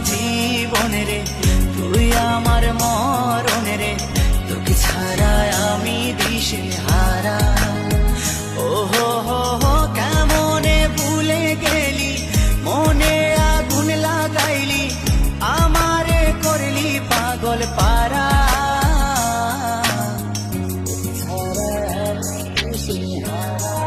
জীবনে রে, তুই আমার মরণে রে, তোকে আমি দিশে হারা। ও হো হো হো ভুলে গেলি, মনে আগুন লাগাইলি, আমারে করলি পাগল পারা ছাড়া আমি দিশে হারা।